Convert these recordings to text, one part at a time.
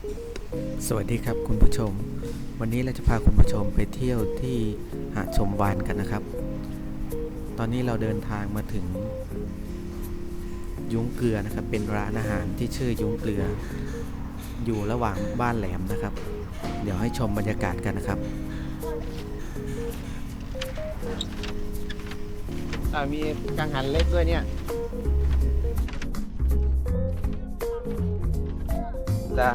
สวัสดีครับคุณผู้ชม วันนี้เราจะพาคุณผู้ชมไปเที่ยวที่หาดชมวานกันนะครับ ตอนนี้เราเดินทางมาถึง ยุ้งเกลือนะครับ เป็นร้านอาหารที่ชื่อยุ้งเกลือ อยู่ระหว่างบ้านแหลมนะครับ เดี๋ยวให้ชมบรรยากาศกันนะครับอ่ามีกังหันเล็กด้วยเนี่ย จ้ะ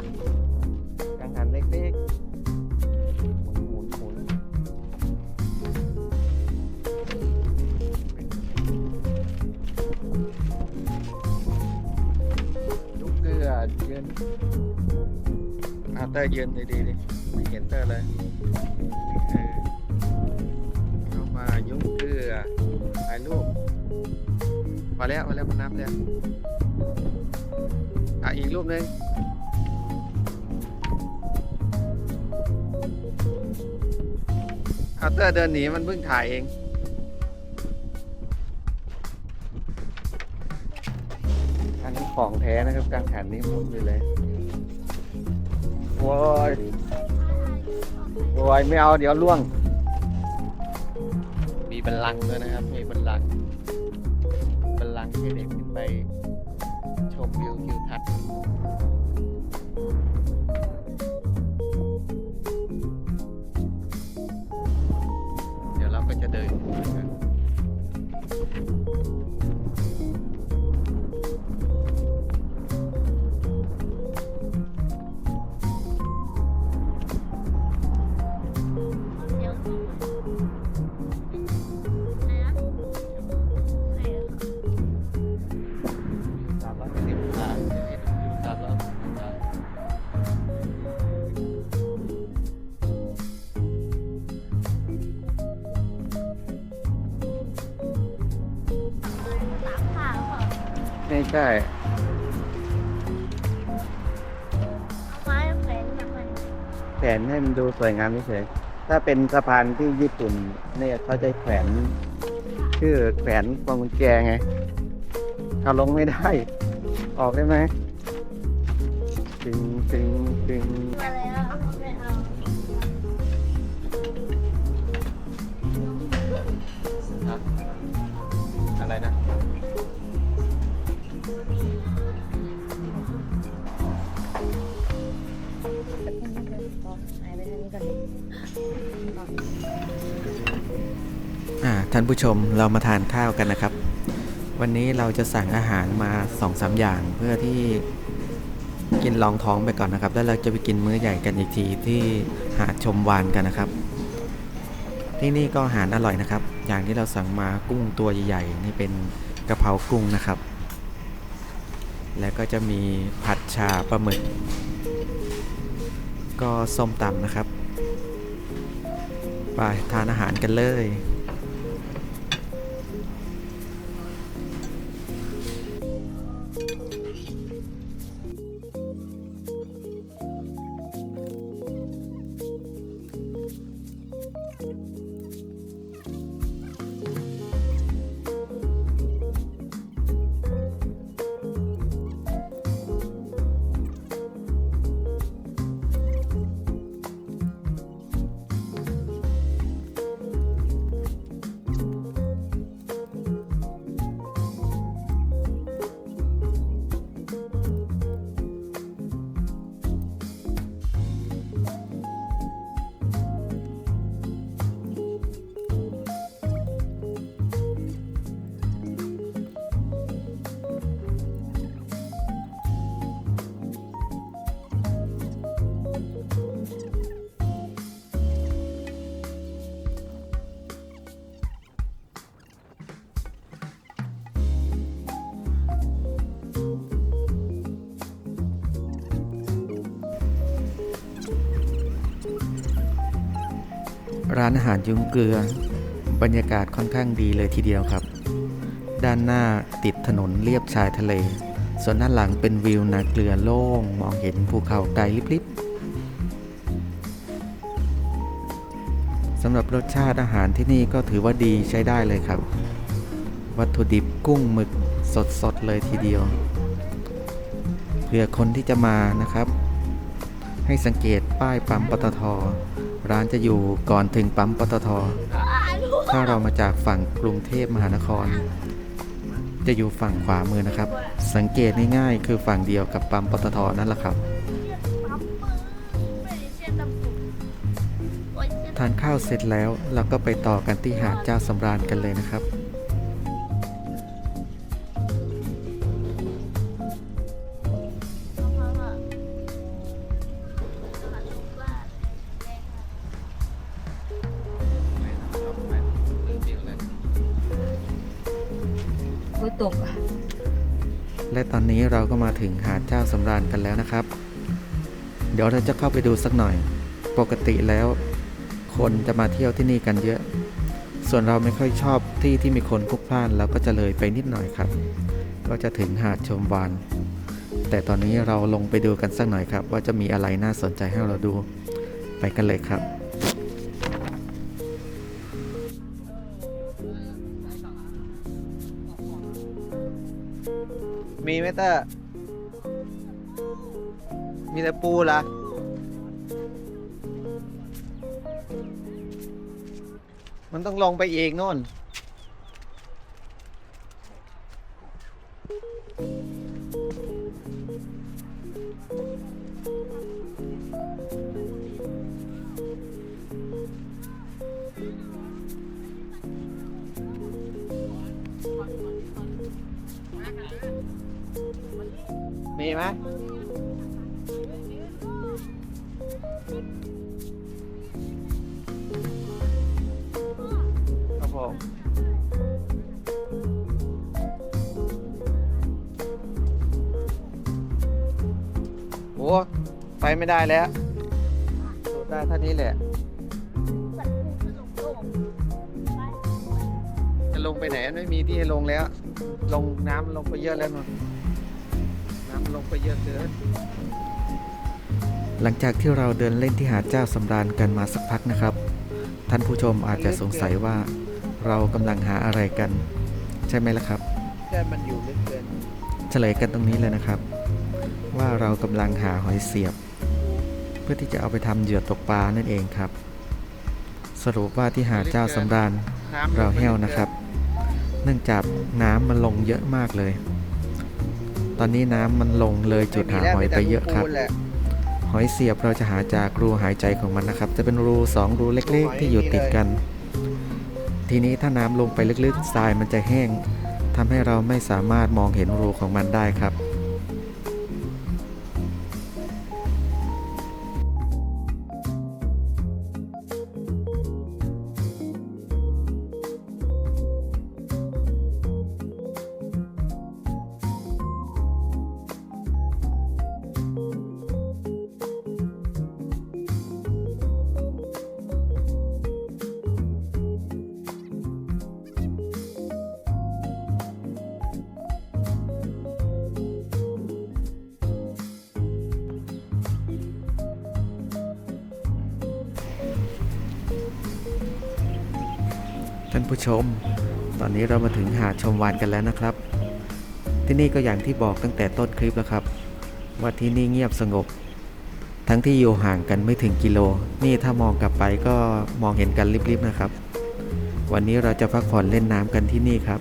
ยืนอาเตอร์ยืนดีๆดิไม่เห็นเตอร์เลยเข้ามายุ่งเกลือถ่ายรูปพอแล้วพอแล้วมันนับแล้วอะอีกรูปหนึ่งอาเตอร์เดินหนีมันเพิ่งถ่ายเอง ของแท้นะครับกลางแขนนี้หมุนอยู่เลยโว้ยโว้ยไม่เอาเดี๋ยวล่วง มีบันลังก์ด้วยนะครับ มีบันลังก์บันลังก์ให้เด็กขึ้นไป ไม่ใช่แขวนให้มันดูสวยงามเฉยๆถ้าเป็นสะพานที่ญี่ปุ่นเนี่ยเขาจะแขวนชื่อแขวนพวงกุญแจไงเอาลงไม่ได้ ออกได้ไหมตึงตึงตึงครับ ท่านผู้ชมเรามาทานข้าวกันนะครับ วันนี้เราจะสั่งอาหารมา2อสาอย่าง เพื่อที่กินรองท้องไปก่อนนะครับ แล้วเราจะไปกินมื้อใหญ่กันอีกทีที่หาดชมวานกันนะครับ ที่นี่ก็อาหารอร่อยนะครับ อย่างที่เราสั่งมากุ้งตัวใหญ่ๆนี่เป็นกะเพรากุ้งนะครับ แล้วก็จะมีผัดชาปลาหมึก ก็ส้มตำนะครับ ไปทานอาหารกันเลย ร้านอาหารยุ้งเกลือ บรรยากาศค่อนข้างดีเลยทีเดียวครับ ด้านหน้าติดถนนเลียบชายทะเล ส่วนด้านหลังเป็นวิวนาเกลือโล่ง มองเห็นภูเขาไกลลิบๆสำหรับรสชาติอาหารที่นี่ก็ถือว่าดีใช้ได้เลยครับ วัตถุดิบกุ้งหมึกสดๆเลยทีเดียวเผื่อคนที่จะมานะครับ ให้สังเกตป้ายปั๊มปตท ร้านจะอยู่ก่อนถึงปั๊มปตท ถ้าเรามาจากฝั่งกรุงเทพมหานคร จะอยู่ฝั่งขวามือนะครับ สังเกตง่ายๆคือฝั่งเดียวกับปั๊มปตทนั่นแหละครับทานข้าวเสร็จแล้วเราก็ไปต่อกันที่หาดเจ้าสำราญกันเลยนะครับ ถึงหาดเจ้าสำราญกันแล้วนะครับ เดี๋ยวเราจะเข้าไปดูสักหน่อย ปกติแล้ว คนจะมาเที่ยวที่นี่กันเยอะ ส่วนเราไม่ค่อยชอบที่ที่มีคนพลุกพล่านเราก็จะเลยไปนิดหน่อยครับ ก็จะถึงหาดชมวาน แต่ตอนนี้เราลงไปดูกันสักหน่อยครับ ว่าจะมีอะไรน่าสนใจให้เราดู ไปกันเลยครับมีไหมเตอร์ มีแต่ปูละมันต้องลงไปเอีกโน่น ไปไม่ได้แล้วสูดได้เท่านี้แหละ จะลงไปไหนไม่มีที่ให้ลงแล้ว ลงน้ำลงไปเยอะแล้วนนน้ำลงไปเยอะเกินหลังจากที่เราเดินเล่นที่หาดเจ้าสำราญกันมาสักพักนะครับ ท่านผู้ชมอาจจะสงสัยว่าเรากำลังหาอะไรกัน ใช่ไหมล่ะครับแค่มันอยู่ลึกเกินเฉลยกันตรงนี้เลยนะครับ ว่าเรากำลังหาหอยเสียบเพื่อที่จะเอาไปทำเหยื่อตกปลานั่นเองครับ สรุปว่าที่หาดเจ้าสำราญน้ำลงไปเราแห้วลึกกินะครับ เนื่องจากน้ำมันลงเยอะมากเลย ตอนนี้น้ำมันลงเลยจุดหาหอยไปเยอะครับม่มีแล้วมีแต่ปูนแหละหอยเสียบเราจะหาจากรูหายใจของมันนะครับ จะเป็นรูสองรูเล็กๆ ที่อยู่ติดกัน ทีนี้ถ้าน้ำลงไปลึกๆทรายมันจะแห้งทำให้เราไม่สามารถมองเห็นรูของมันได้ครับ ท่านผู้ชม ตอนนี้เรามาถึงหาดชมวานกันแล้วนะครับ ที่นี่ก็อย่างที่บอกตั้งแต่ต้นคลิปแล้วครับ ว่าที่นี่เงียบสงบ ทั้งที่อยู่ห่างกันไม่ถึงกิโล นี่ถ้ามองกลับไปก็มองเห็นกันริบๆนะครับ วันนี้เราจะพักผ่อนเล่นน้ำกันที่นี่ครับ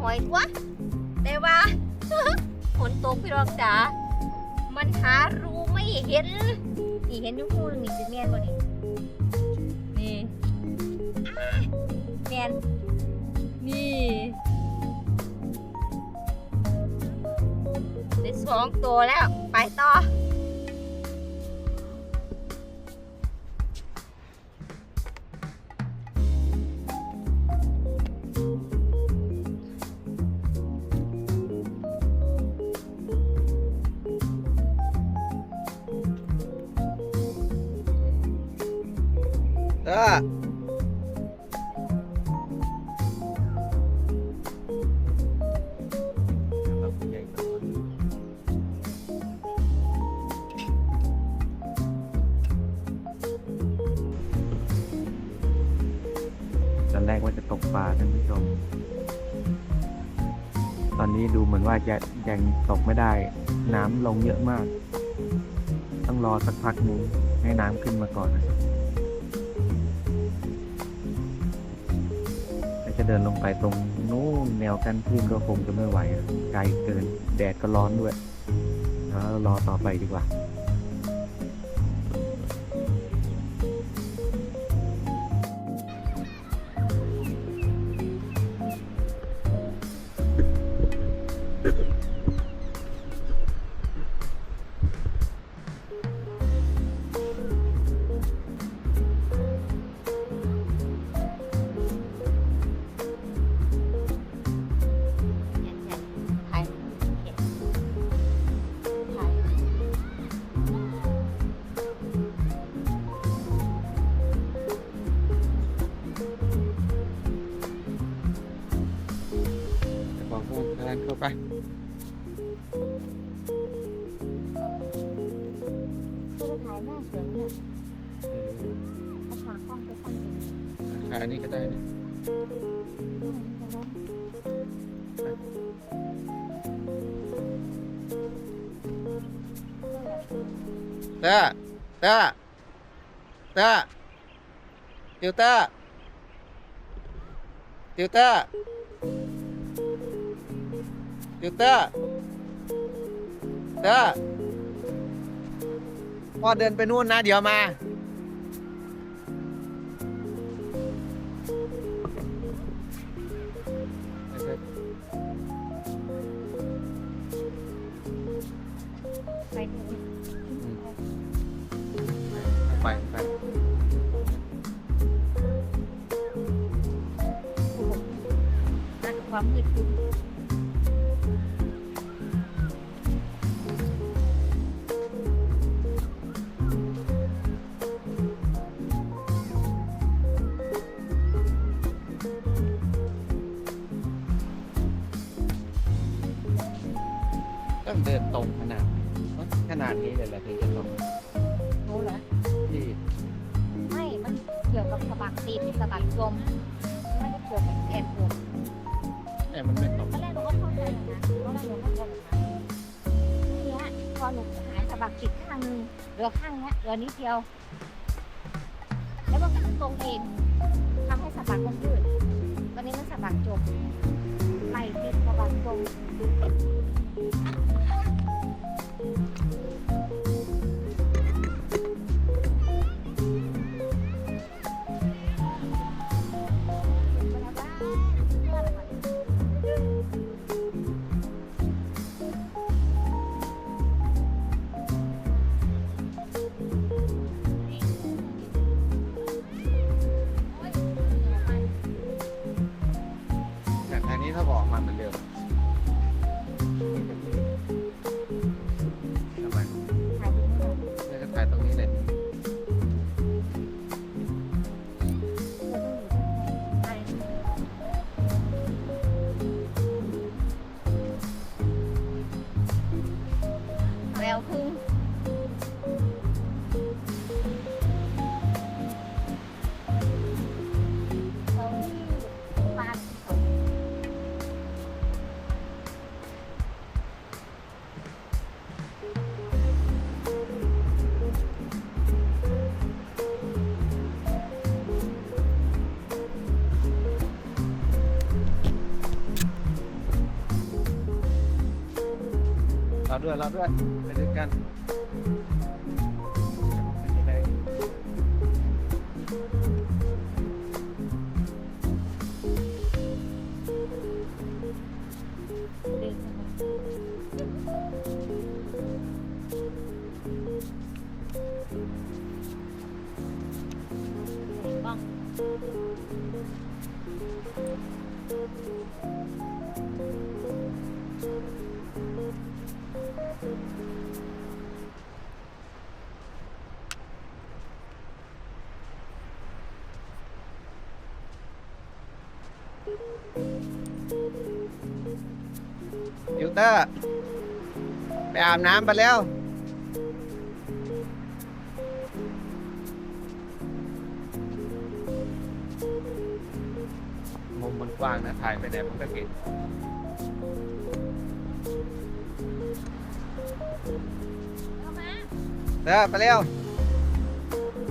หอยตัวแต่ว่าฝนตกพี่รองจ๋ามันหารูไม่เห็นนี่เห็นอยูคู่นี่เป็นแมนบ่นี่นี่อ่าแมนนี่ได้สองตัวแล้ว จะยังตกไม่ได้ น้ำลงเยอะมาก ต้องรอสักพักหนึงให้น้ำขึ้นมาก่อนนะครับถ้าจะเดินลงไปตรงนู้นแนวกั้นพื้นก็คงจะไม่ไหวไกลเกิน แดดก็ร้อนด้วยแล้วรอต่อไปดีกว่า ไปคือถ่ายหน้าเสือเนี่ยเอาขากล้องไปตั้งตรงนี้อันนี้ก็ได้นะเตอร์เตอร์เตอร์ติวเตอร์ติวเตอร์ ติวเตอร์เตอร์พ่อเดินไปนู่นนะ เดี๋ยวมา ต้องเดินตรงขนาดขนาดนี้เลยแหละถึงจะตรงรู้เหรอที่ไม่มันเกี่ยวกับสะบักตีนสะบักจมไม่ได้เกี่ยวกับแอนผมเนี่มันไม่ตรงตอนแรกหนูก็เข้าใจแบบนั้นตอนแรกหนูเข้าใจแบบนั้นทีเนี้ยพอหนูหายสะบักติดข้างนึงเหลือข้างเนี้ยเหลือนิดเดียว แล้วมันก็ตรงเองทำให้สะบักมันยืดตอนนี้มันสะบักจมไหลติดสะบักจมแต่ทางนี้ถ้าบอกมาเหมือนเดิม ด้วยรอด้วยไปด้วยกันเดินเข้ามาไหนบ้าง ฟิลเตอร์ ไปอาบน้ำไปแล้ว มุมมันกว้างนะ ถ่ายไปไหนมันก็เห็น เตอร์ไปเร็ว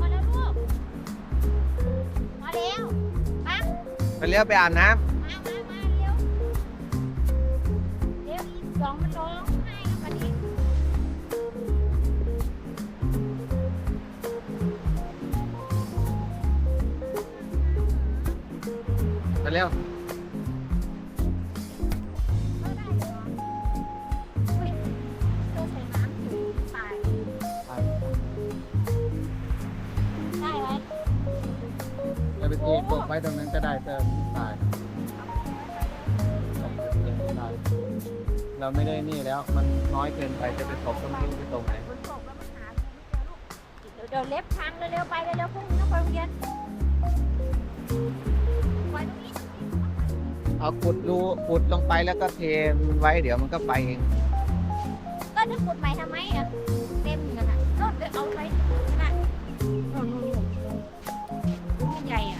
มาแล้วลูก มาแล้วมาไปเร็วไปอาบน้มามามาเร็ว เร็วอีสองมันร้องไห้แล้ววันนี้ำไปเร็ว ไปตีกบไว้ตรงนั้นก็ได้เติมตายเราไม่ได้นี่แล้วมันน้อยเกินไปจะไปตกตรงนี้ไปตรงไหนฝนตกแล้วมันหาเงินไม่เจอลูกเดี๋ยวเดี๋ยวเล็บพังเร็วๆไปเร็วๆพรุ่งนี้ต้องไปโรงเรียนไว้ตรงนี้เอาขุดรูขุดลงไปแล้วก็เทมันไว้เดี๋ยวมันก็ไปเองก็จะขุดใหม่ทำไมอะ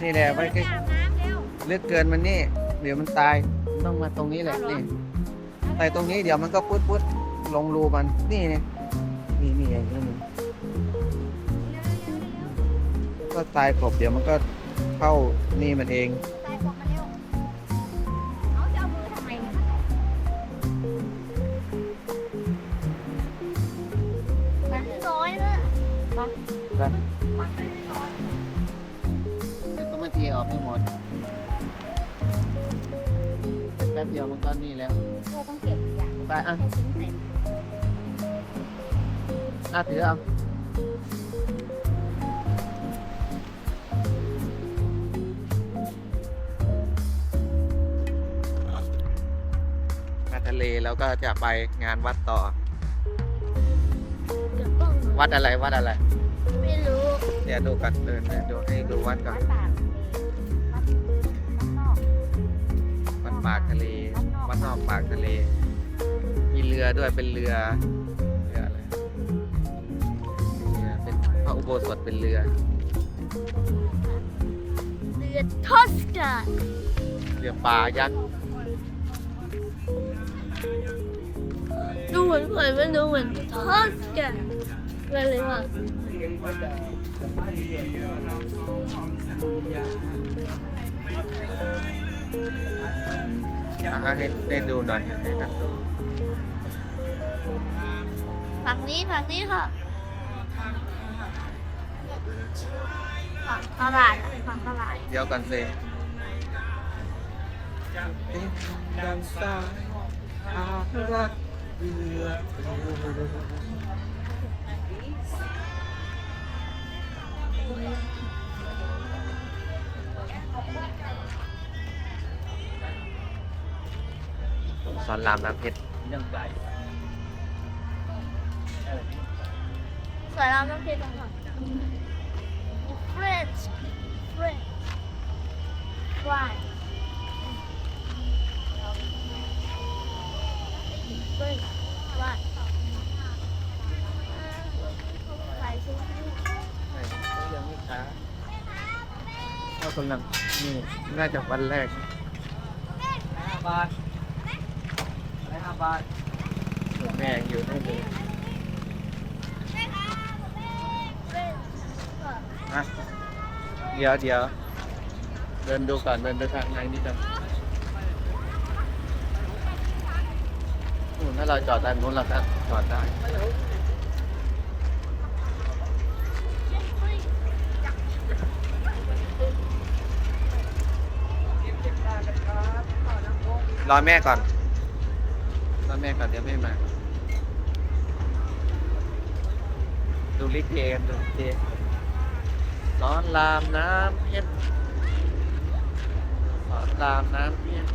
นใหญ่อะนี่แหละไว้เร็วใกล้ๆอาบน้ำเร็วลึกเกินมันนี่ เดี๋ยวมันตายมันต้องมาตรงนี้แหละเอาเหรอนี่ใส่ตรงนี้เดี๋ยวมันก็พุดพุดลงรูมัน นี่นี่นี่นี่เองนี่เร็วๆเร็วก็ตายกบเดี๋ยวมันก็เข้านี่มันเองๆตายบอกมาเร็วเอาจะเอามือทำไมเนี่ยมันน้อยเลยมาครับมันน้อยเดี๋ยวต้ องมาเทีออกให้หมดแป๊บเดียวมันก็นี่แล้วเราต้องเก็บอย่างไปอะให้ชิ้นเต็มอะถือเอามาทะเลแล้วก็จะไปงานวัดต่อ เดี๋ยวต้องวัดอะไรวัดอะไร ไม่รู้ เดี๋ยวดูกันเดินเดินดูให้ดูวัดก่อนวัดปา กทะเลวัดวัดนอกวัดนอกปากทะเล มีเรือด้วยเป็นเรือเรืออะไรเรือเป็นพระอุโบสถเป็นเรือ เรือทอสการ์เรือปลายักษ์ดูเหมือนเหมือนมันดูเหมือนทอสการ์อะไรเลยว่ะ อะให้ได้ดูหน่อยให้กันดูฝั่งนี้ฝั่งนี้ค่ะฝั่งตลาดอะฝั่งตลาดเดี๋ยวกันเซดังสายอารักเรือ สอนรามน้ำเพชรเรื่องใหญ่สวยเราต้องเทตรงก่อน French French Fry French Fry ใส่ชิ้นนี้ก็ยังไม่ช้าก็กำลังนี่น่าจะวันแรกบาท ไรห้าบาทแม่ยังอยู่นั่นเลยนะเดี๋ยวเดี๋ยวเดินดูก่อนเดินดูทางไหนนี่กันโอ้ถ้าเราจอดด้านนู้นเราก็จอดได้รอแม่ก่อนรอ แม่ก่อนเดี๋ยวไม่มาดูลิเกกันดูลิเกสอนรามน้ำเพี้ยนสอนรามน้ำเพี้ยน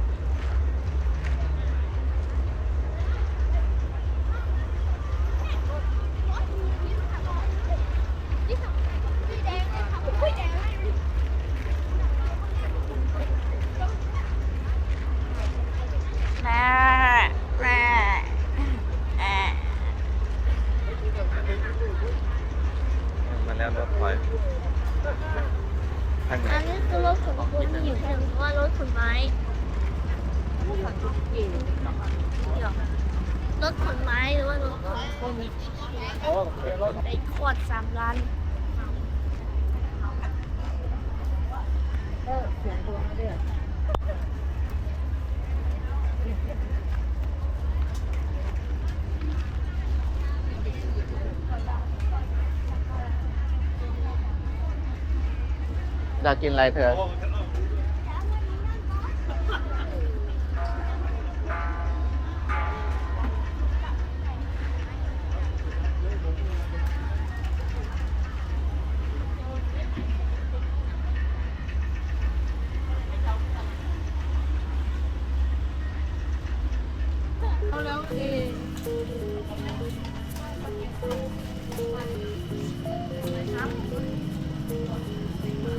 แม่แม่แม่ มาแล้วร ถถอยทางไหนอันนี้คือรถขนคนที่อยู่แค่ว่ารถขนไม้เดี๋ยวรถขนไม้หรือว่ารถขนคนไอ้ขวดสามล้านเออเสียงตัวเด้ อยากกินอะไรเธอเอ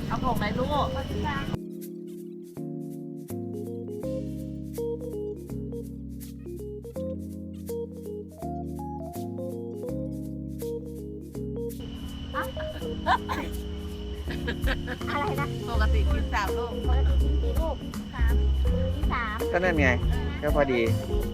เอาของไหนลูกอะไรนะปกติกินสามลูกปกติกินกี่ลูกสามที่สามก็นั่นไง ก็พอดีอ